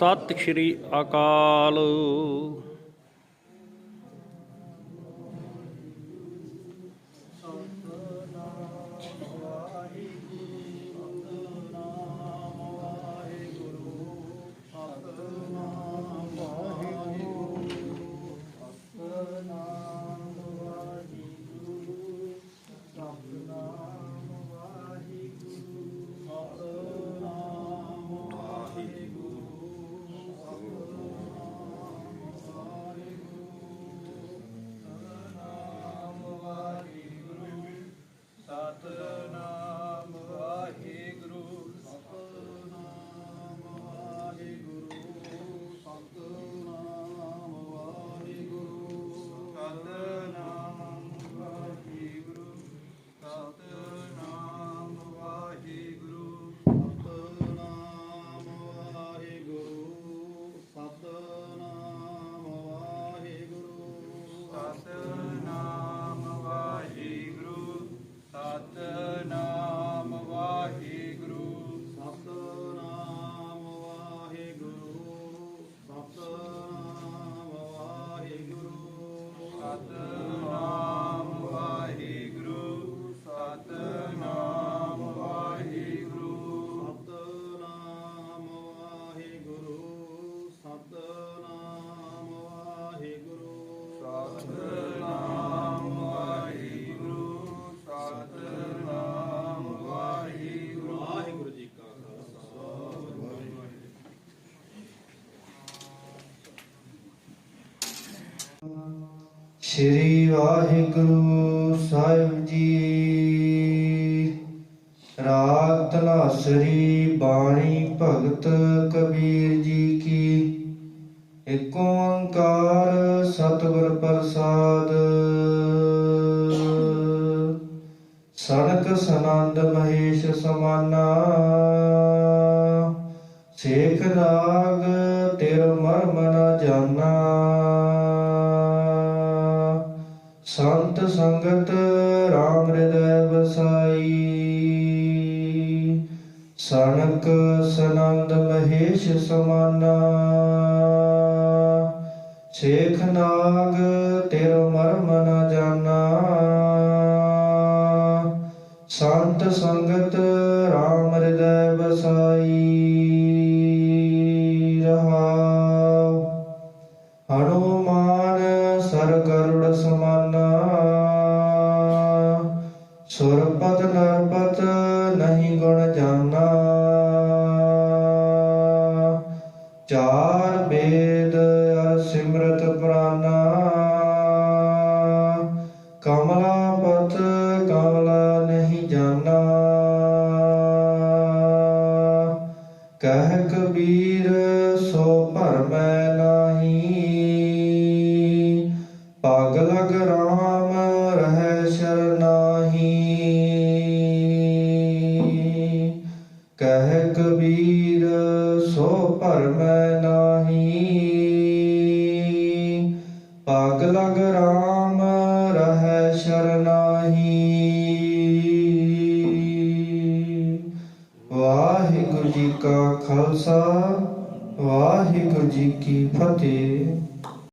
ਸਤਿ ਸ਼੍ਰੀ ਅਕਾਲ। Yeah. ਸ਼੍ਰੀ ਵਾਹਿਗੁਰੂ ਸਾਹਿਬ ਜੀ। ਰਾਗ ਤਲਾਸਰੀ ਬਾਣੀ ਭਗਤ ਕਬੀਰ ਜੀ ਕੀ। ਏਕ ਓੰਕਾਰ ਸਤਿਗੁਰ ਪ੍ਰਸਾਦ। ਸੜਕ ਸਨੰਦ ਮਹੇਸ਼ ਸਮਾਨਾ। ਸੇਖ ਰਾਗ ਤੇਰ ਮਰਮ ਨ ਜਾਨਾ। ਸੰਤ ਸੰਗਤ ਰਾਮ ਹਿਰਦੈ ਵਸਾਈ। ਸਨਕ ਸਨੰਦ ਮਹੇਸ਼ ਸਮਾਨਾ। ਸੇਖ ਨਾਗ ਤੇਰ ਮਰਮ ਨ ਜਾਣਾ ਸੰਤ ਸੰਗਤ ਰਾਮ ਸੁਰਪਤ ਨਰਪਤ ਨਹੀਂ ਗੁਣ ਜਾਣਾ ਚਾਰ ਬੇਦ ਅਰ ਸਿਮਰਤ ਪ੍ਰਾਨਾ। ਕਮਲਾ ਪਤ ਕਮਲਾ ਨਹੀਂ ਜਾਣਾ ਕਹਿ ਕਬੀਰ ਸੋ ਭਰਮੈ ਪਗ ਲਗ ਰਾਮ ਰਹਿ ਸ਼ਰਨਾਹੀ ਕਹਿ ਕਬੀਰ, ਸੋ ਭਰਮੈ ਨਾਹੀ। ਪਗ ਲਗ ਰਾਮ ਰਹਿ ਸ਼ਰਨਾਹੀ ਵਾਹਿਗੁਰੂ ਜੀ ਕਾ ਖਾਲਸਾ, ਵਾਹਿਗੁਰੂ ਜੀ ਕੀ ਫਤਿਹ।